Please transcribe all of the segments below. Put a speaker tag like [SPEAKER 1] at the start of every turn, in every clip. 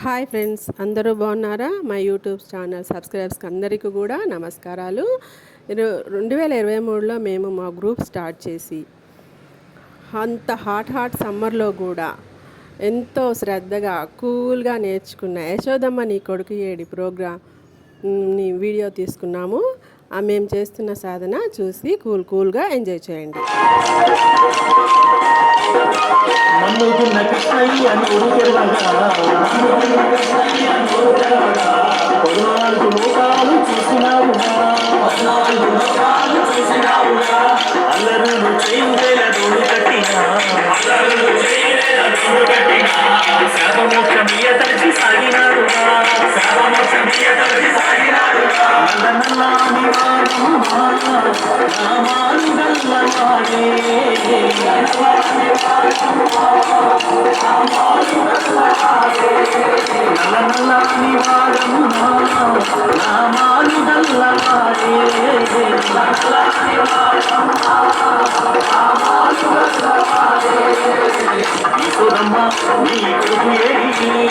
[SPEAKER 1] Hi friends అందరూ బాగున్నారా? మా యూట్యూబ్ ఛానల్ సబ్స్క్రైబర్స్కి అందరికీ కూడా నమస్కారాలు. రెండు వేల ఇరవై మూడులో మేము మా గ్రూప్ స్టార్ట్ చేసి అంత హాట్ హాట్ సమ్మర్లో కూడా ఎంతో శ్రద్ధగా కూల్గా నేర్చుకున్న యశోదమ్మ నీ కొడుకు ఏడి ప్రోగ్రామ్ వీడియో తీసుకున్నాము. మేము చేస్తున్న సాధన చూసి కూల్ కూల్గా ఎంజాయ్ చేయండి.
[SPEAKER 2] నన్నుకున్న కృష్ణయ్య దోడు కట్టినా. గల్లవాడే నల్ల నల్లాని వాడమ్మా నీ కొడుకు ఏడి నీ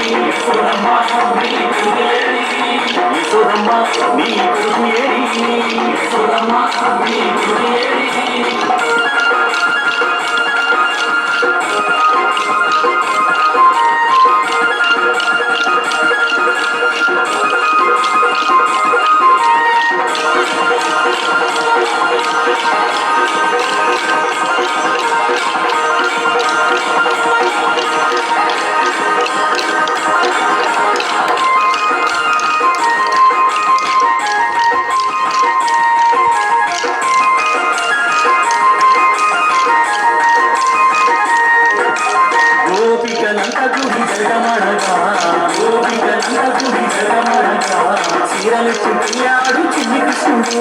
[SPEAKER 2] చిన్ని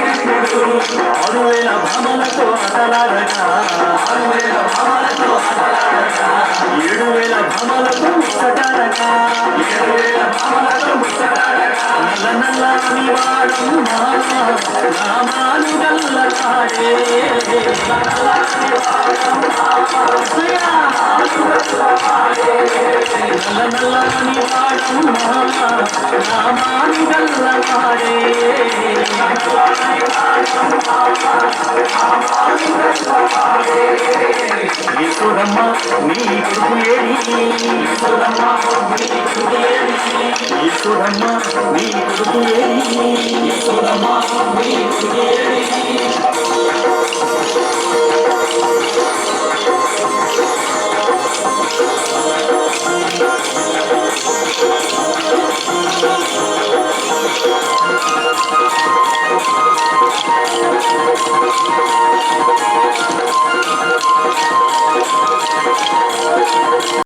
[SPEAKER 2] కృష్ణుడు ఆరు వేల భామలతో అతలాడగా ఏడు వేల భామలతో ముచ్చటాడగా నల్ల నల్ల నివాడమ్మా నామాలు గల్లలాడే నల్ల ఈశ్వరమ్మ నీ కొడుకు ఏడి నీ కొడుకు ఏడి నీ కొడుకు